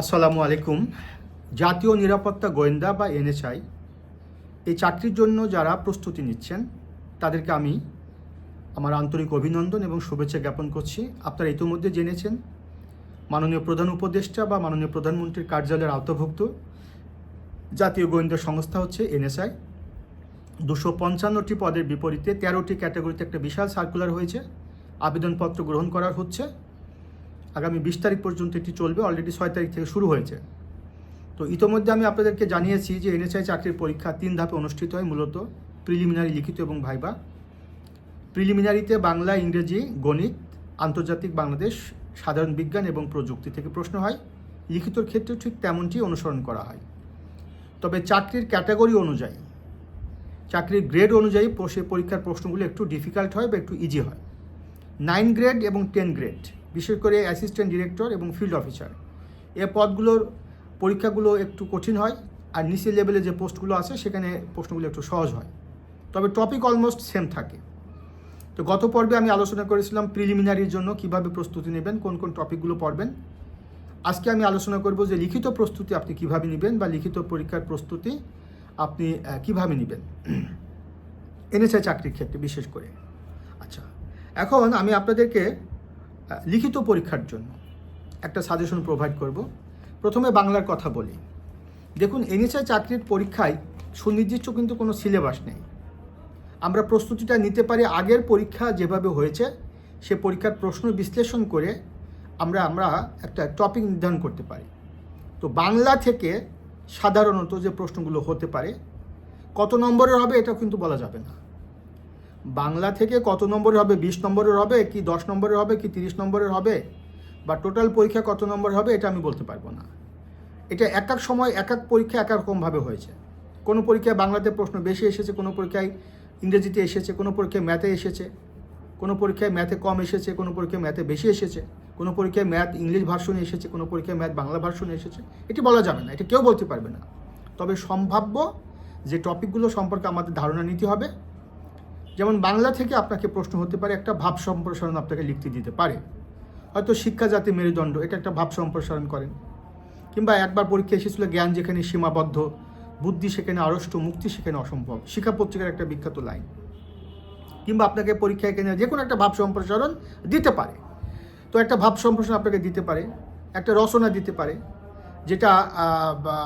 আসসালামু আলাইকুম। জাতীয় নিরাপত্তা গোয়েন্দা বা এনএসআই, এই চাকরির জন্য যারা প্রস্তুতি নিচ্ছেন, তাদেরকে আমি আমার আন্তরিক অভিনন্দন এবং শুভেচ্ছা জ্ঞাপন করছি। আপনারা ইতিমধ্যে জেনেছেন, মাননীয় প্রধান উপদেষ্টা বা মাননীয় প্রধানমন্ত্রীর কার্যালয়ের আওতাভুক্ত জাতীয় গোয়েন্দা সংস্থা হচ্ছে এনএসআই। দুশো পঞ্চান্নটি পদের বিপরীতে তেরোটি ক্যাটাগরিতে একটা বিশাল সার্কুলার হয়েছে। আবেদনপত্র গ্রহণ করা হচ্ছে। আগামী বিশ তারিখ পর্যন্ত এটি চলবে অলরেডি ছয় তারিখ থেকে শুরু হয়েছে। তো ইতোমধ্যে আমি আপনাদেরকে জানিয়েছি যে এনএসআই চাকরির পরীক্ষা তিন ধাপে অনুষ্ঠিত হয়, মূলত প্রিলিমিনারি, লিখিত এবং ভাইবা। প্রিলিমিনারিতে বাংলা, ইংরেজি, গণিত, আন্তর্জাতিক বাংলাদেশ, সাধারণ বিজ্ঞান এবং প্রযুক্তি থেকে প্রশ্ন হয়। লিখিতর ক্ষেত্রে ঠিক তেমনটি অনুসরণ করা হয়। তবে চাকরির ক্যাটাগরি অনুযায়ী, চাকরির গ্রেড অনুযায়ী সে পরীক্ষার প্রশ্নগুলো একটু ডিফিকাল্ট হয় বা একটু ইজি হয়। নাইন গ্রেড এবং টেন গ্রেড বিশেষ করে অ্যাসিস্ট্যান্ট ডিরেক্টর এবং ফিল্ড অফিসার এ পদগুলোর পরীক্ষাগুলো একটু কঠিন হয় আর নিচের লেভেলে যে পোস্টগুলো আছে, সেখানে প্রশ্নগুলো একটু সহজ হয়। তবে টপিক অলমোস্ট সেম থাকে। তো গত পর্বে আমি আলোচনা করেছিলাম প্রিলিমিনারির জন্য কীভাবে প্রস্তুতি নেবেন, কোন কোন টপিকগুলো পড়বেন। আজকে আমি আলোচনা করব যে লিখিত প্রস্তুতি আপনি কীভাবে নেবেন বা লিখিত পরীক্ষার প্রস্তুতি আপনি কীভাবে নেবেন। এনেছে চাকরির ক্ষেত্রে বিশেষ করে। আচ্ছা এখন আমি আপনাদেরকে লিখিত পরীক্ষার জন্য একটা সাজেশন প্রোভাইড করব। প্রথমে বাংলার কথা বলি। দেখুন এনএসআই চাকরির পরীক্ষায় সুনির্দিষ্ট কিন্তু কোনো সিলেবাস নেই। আমরা প্রস্তুতিটা নিতে পারি, আগের পরীক্ষা যেভাবে হয়েছে, সে পরীক্ষার প্রশ্ন বিশ্লেষণ করে আমরা আমরা একটা টপিক নির্ধারণ করতে পারি। তো বাংলা থেকে সাধারণত যে প্রশ্নগুলো হতে পারে, কত নম্বরের হবে এটা কিন্তু বলা যাবে না। বাংলা থেকে কত নম্বরের হবে? বিশ নম্বরের হবে কি দশ নম্বরের হবে কি তিরিশ নম্বরের হবে? বা টোটাল পরীক্ষা কত নম্বর হবে এটা আমি বলতে পারব না। এটা এক এক সময় এক এক পরীক্ষা এক রকমভাবে হয়েছে। কোনো পরীক্ষায় বাংলাতে প্রশ্ন বেশি এসেছে, কোনো পরীক্ষায় ইংরেজিতে এসেছে, কোনো পরীক্ষায় ম্যাথে এসেছে, কোনো পরীক্ষায় ম্যাথে কম এসেছে, কোনো পরীক্ষায় ম্যাথে বেশি এসেছে, কোনো পরীক্ষায় ম্যাথ ইংলিশ ভার্সনে এসেছে, কোনো পরীক্ষায় ম্যাথ বাংলা ভার্সনে এসেছে, এটি বলা যাবে না, এটা কেউ বলতে পারবে না। তবে সম্ভাব্য যে টপিকগুলো সম্পর্কে আমাদের ধারণা নিতে হবে যেমন বাংলা থেকে আপনাকে প্রশ্ন হতে পারে, একটা ভাব সম্প্রসারণ আপনাকে লিখতে দিতে পারে। হয়তো শিক্ষা জাতি মেরুদণ্ড, এটা একটা ভাব সম্প্রসারণ করেন। কিংবা একবার পরীক্ষা এসেছিল, জ্ঞান যেখানে সীমাবদ্ধ, বুদ্ধি সেখানে আড়ষ্ট, মুক্তি সেখানে অসম্ভব। শিক্ষা পত্রিকার একটা বিখ্যাত লাইন। কিংবা আপনাকে পরীক্ষায় এখানে যে কোনো একটা ভাব সম্প্রসারণ দিতে পারে। তো একটা ভাব সম্প্রসারণ আপনাকে দিতে পারে, একটা রচনা দিতে পারে যেটা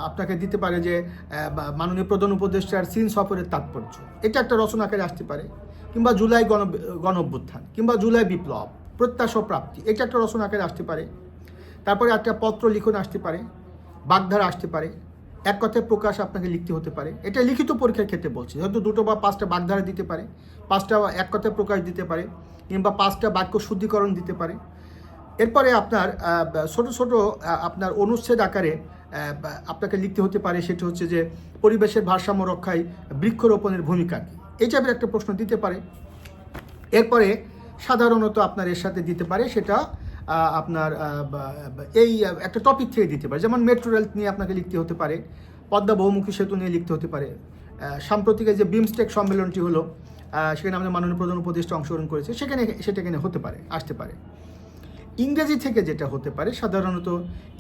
আপনাকে দিতে পারে যে মাননীয় প্রধান উপদেষ্টার চীন সফরের তাৎপর্য। এটা একটা রচনা আকারে আসতে পারে। কিংবা জুলাই গণ গণ অভ্যুত্থান কিংবা জুলাই বিপ্লব, প্রত্যাশা প্রাপ্তি, এটা একটা রচনা আকারে আসতে পারে। তারপরে একটা পত্র লিখন আসতে পারে, বাগধারা আসতে পারে। এক কথায় প্রকাশ আপনাকে লিখতে হতে পারে। এটা লিখিত পরীক্ষার ক্ষেত্রে বলছি। হয়তো দুটো বা পাঁচটা বাগধারা দিতে পারে, পাঁচটা এক কথায় প্রকাশ দিতে পারে, কিংবা পাঁচটা বাক্য শুদ্ধিকরণ দিতে পারে এরপরে আপনার ছোট ছোট আপনার অনুচ্ছেদ আকারে আপনাকে লিখতে হতে পারে সেটা হচ্ছে যে পরিবেশের ভারসাম্য রক্ষায় বৃক্ষরোপণের ভূমিকা কী? এই টাইপের একটা প্রশ্ন দিতে পারে। এরপরে সাধারণত আপনার এর সাথে দিতে পারে সেটা আপনার এই একটা টপিক থেকে দিতে পারে। যেমন মেট্রো রেল নিয়ে আপনাকে লিখতে হতে পারে, পদ্মা বহুমুখী সেতু নিয়ে লিখতে হতে পারে সাম্প্রতিক যে বিমস্টেক সম্মেলনটি হলো সেখানে আমাদের মাননীয় প্রধান উপদেষ্টা অংশগ্রহণ করেছে, সেখানে, সেটা এখানে হতে পারে, আসতে পারে। ইংরেজি থেকে যেটা হতে পারে, সাধারণত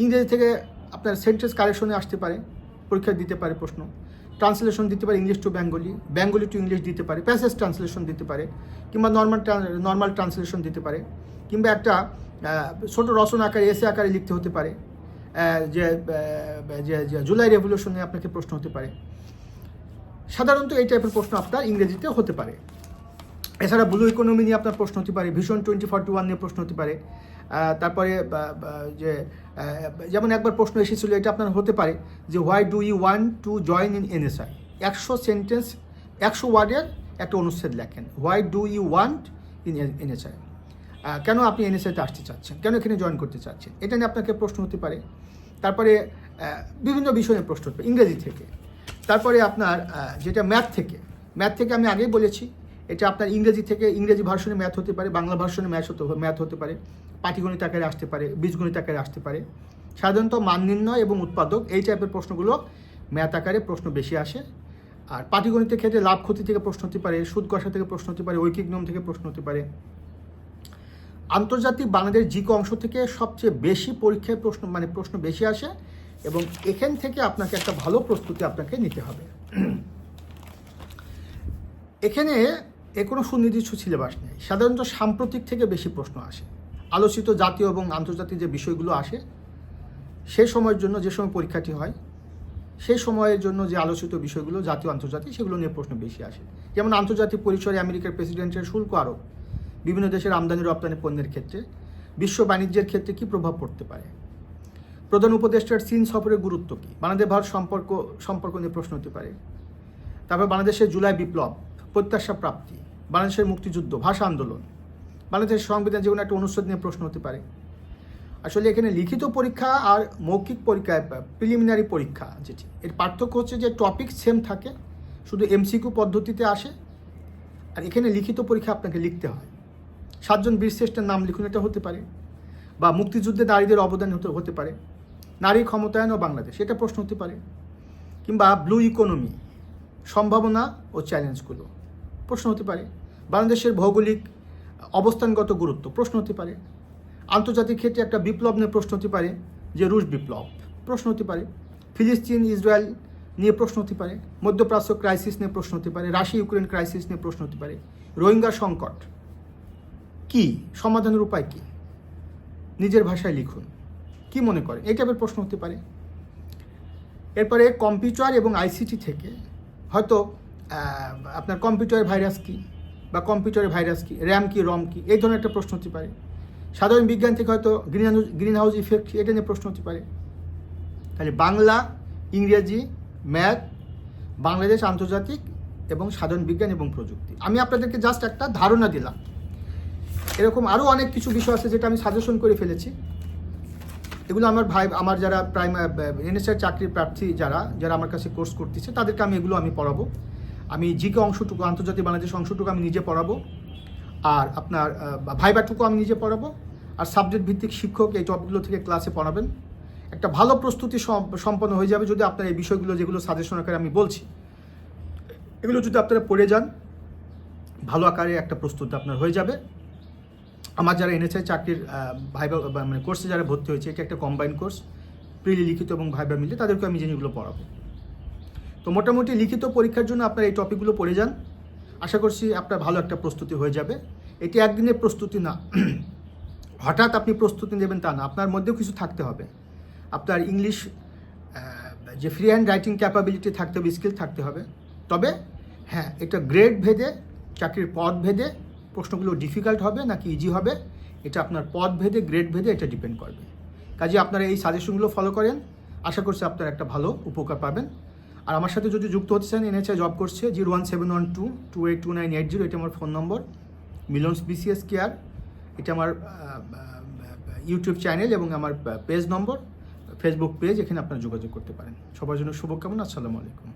ইংরেজি থেকে আপনার সেন্টেন্স কারেকশনে আসতে পারে, পরীক্ষা দিতে পারে প্রশ্ন। ট্রান্সলেশন দিতে পারে English to Bengali Bengali to English দিতে পারে প্যাসেজ ট্রান্সলেশন দিতে পারে, কিংবা নর্মাল নর্মাল ট্রান্সলেশন দিতে পারে, কিংবা একটা ছোটো রচনা আকারে এসে আকারে লিখতে হতে পারে যে যে জুলাই রেভলিউশনে আপনাকে প্রশ্ন হতে পারে। সাধারণত এই টাইপের প্রশ্ন আপনার ইংরেজিতে হতে পারে। এছাড়া ব্লু ইকোনমি নিয়ে আপনার প্রশ্ন হতে পারে ভীষণ টোয়েন্টি ফর্টি ওয়ান নিয়ে প্রশ্ন হতে পারে তারপরে যে যেমন একবার প্রশ্ন এসেছিল, এটা আপনার হতে পারে যে why do you want to join in NSI একশো সেন্টেন্স একশো ওয়ার্ডের একটা অনুচ্ছেদ লেখেন why do you want in NSI কেন আপনি এনএসআইতে আসতে চাচ্ছেন? কেন এখানে জয়েন করতে চাচ্ছেন? এটা নিয়ে আপনাকে প্রশ্ন হতে পারে। তারপরে বিভিন্ন বিষয়ে প্রশ্ন হতে পারে, ইংরেজি থেকে। তারপরে আপনার যেটা ম্যাথ থেকে ম্যাথ থেকে আমি আগেই বলেছি এটা আপনার ইংরেজি থেকে ইংরেজি ভার্সনে ম্যাথ হতে পারে, বাংলা ভার্সনে ম্যাথ হতে ম্যাথ হতে পারে, পাটিগণিত আকারে আসতে পারে, বীজগণিত আকারে আসতে পারে। সাধারণত মান নির্ণয় এবং উৎপাদক এই টাইপের প্রশ্নগুলো ম্যাথ আকারে প্রশ্ন বেশি আসে। আর পাটিগণিতের ক্ষেত্রে লাভ ক্ষতি থেকে প্রশ্ন হতে পারে, সুদ কষা থেকে প্রশ্ন হতে পারে, ঐকিক নিয়ম থেকে প্রশ্ন হতে পারে। আন্তর্জাতিক বাংলাদেশ জিকো অংশ থেকে সবচেয়ে বেশি পরীক্ষায় প্রশ্ন মানে প্রশ্ন বেশি আসে এবং এখান থেকে আপনাকে একটা ভালো প্রস্তুতি আপনাকে নিতে হবে। এখানে এ কোনো সুনির্দিষ্ট সিলেবাস নেই। সাধারণত সাম্প্রতিক থেকে বেশি প্রশ্ন আসে। আলোচিত জাতীয় এবং আন্তর্জাতিক যে বিষয়গুলো আসে সেই সময়ের জন্য যে সময় পরীক্ষাটি হয় সেই সময়ের জন্য যে আলোচিত বিষয়গুলো জাতীয়, আন্তর্জাতিক, সেগুলো নিয়ে প্রশ্ন বেশি আসে। যেমন আন্তর্জাতিক পরিসরে আমেরিকার প্রেসিডেন্টের শুল্ক আরোপ, বিভিন্ন দেশের আমদানি, রপ্তানি পণ্যের ক্ষেত্রে বিশ্ব বাণিজ্যের ক্ষেত্রে কী প্রভাব পড়তে পারে? প্রধান উপদেষ্টার চীন সফরের গুরুত্ব কী? বাংলাদেশ, ভারত সম্পর্ক সম্পর্ক নিয়ে প্রশ্ন হতে পারে। তারপর বাংলাদেশের জুলাই বিপ্লব, প্রত্যাশা প্রাপ্তি বাংলাদেশের মুক্তিযুদ্ধ, ভাষা আন্দোলন। বাংলাদেশের সংবিধান যে কোনো একটা অনুচ্ছেদ নিয়ে প্রশ্ন হতে পারে। আসলে এখানে লিখিত পরীক্ষা আর মৌখিক পরীক্ষা প্রিলিমিনারি পরীক্ষা যেটি, এর পার্থক্য হচ্ছে যে টপিক সেম থাকে, শুধু এমসিকিউ পদ্ধতিতে আসে, আর এখানে লিখিত পরীক্ষা আপনাকে লিখতে হয়। সাতজন বীরশ্রেষ্ঠের নাম লিখুন, এটা হতে পারে, বা মুক্তিযুদ্ধে নারীদের অবদান হতে হতে পারে। নারী ক্ষমতায়ন ও বাংলাদেশ, এটা প্রশ্ন হতে পারে, কিংবা ব্লু ইকোনমি সম্ভাবনা ও চ্যালেঞ্জগুলো প্রশ্ন হতে পারে। বাংলাদেশের ভৌগোলিক অবস্থানগত গুরুত্ব প্রশ্ন হতে পারে। আন্তর্জাতিক ক্ষেত্রে একটা বিপ্লব নিয়ে প্রশ্ন হতে পারে, যে রুশ বিপ্লব প্রশ্ন হতে পারে। ফিলিস্তিন, ইসরায়েল নিয়ে প্রশ্ন হতে পারে, মধ্যপ্রাচ্য ক্রাইসিস নিয়ে প্রশ্ন হতে পারে, রাশিয়া, ইউক্রেন ক্রাইসিস নিয়ে প্রশ্ন হতে পারে। রোহিঙ্গা সংকট কি? সমাধানের উপায় কি? নিজের ভাষায় লিখুন। কি মনে করেন? এই টাইপের প্রশ্ন হতে পারে। এরপরে কম্পিউটার এবং আইসিটি থেকে হয়তো আপনার কম্পিউটারের ভাইরাস কি বা কম্পিউটারের ভাইরাস কি র্যাম কি রম কি, এই ধরনের একটা প্রশ্ন হতে পারে। সাধারণ বিজ্ঞান থেকে হয়তো greenhouse greenhouse effect এটা নিয়ে প্রশ্ন হতে পারে। তাহলে বাংলা, ইংরেজি ম্যাথ বাংলাদেশ আন্তর্জাতিক এবং সাধারণ বিজ্ঞান এবং প্রযুক্তি। আমি আপনাদেরকে জাস্ট একটা ধারণা দিলাম। এরকম আরও অনেক কিছু বিষয় আছে যেটা আমি সাজেশন করে ফেলেছি। এগুলো আমার ভাই, আমার যারা প্রাইম এনএসআর চাকরির প্রার্থী যারা যারা আমার কাছে কোর্স করতেছে, তাদেরকে আমি এগুলো আমি পড়াবো। আমি জিকে অংশটুকু, আন্তর্জাতিক বাংলাদেশ অংশটুকু আমি নিজে পড়াবো। আর আপনার ভাইবাটুকু আমি নিজে পড়াবো। আর সাবজেক্ট ভিত্তিক শিক্ষক এই টপিকগুলো থেকে ক্লাসে পড়াবেন। একটা ভালো প্রস্তুতি সম্পন্ন হয়ে যাবে যদি আপনার এই বিষয়গুলো যেগুলো সাজেশন আকারে আমি বলছি। এগুলো যদি আপনারা পড়ে যান, ভালো আকারে একটা প্রস্তুতি আপনার হয়ে যাবে। আমার যারা এনেছে চাকরির ভাইবা মানে কোর্সে যারা ভর্তি হয়েছে এটা একটা কম্বাইন কোর্স প্রিলি লিখিত এবং ভাইবা মিলে তাদেরকে আমি জিনিসগুলো পড়াবো। তো মোটামুটি লিখিত পরীক্ষার জন্য আপনার এই টপিকগুলো পড়ে যান। আশা করছি আপনার ভালো একটা প্রস্তুতি হয়ে যাবে। এটি একদিনের প্রস্তুতি না। হঠাৎ আপনি প্রস্তুতি নেবেন তা না। আপনার মধ্যেও কিছু থাকতে হবে। আপনার ইংলিশ যে ফ্রি হ্যান্ড রাইটিং ক্যাপাবিলিটি থাকতে হবে স্কিল থাকতে হবে। তবে হ্যাঁ এটা গ্রেড ভেদে, চাকরির পদ ভেদে প্রশ্নগুলো ডিফিকাল্ট হবে নাকি ইজি হবে, এটা আপনার পদ ভেদে গ্রেড ভেদে এটা ডিপেন্ড করবে। কাজে আপনারা এই সাজেশনগুলো ফলো করেন। আশা করছি আপনারা একটা ভালো উপকার পাবেন। আর আমার সাথে যদি যুক্ত হতে চান এনএচআই জব করছে, zero one seven one two two eight two nine eight zero, এটা আমার phone number Milon's BCS care এটা আমার ইউটিউব চ্যানেল এবং আমার পেজ নম্বর ফেসবুক পেজ এখানে আপনারা যোগাযোগ করতে পারেন। সবার জন্য শুভকামনা, আসসালামু আলাইকুম।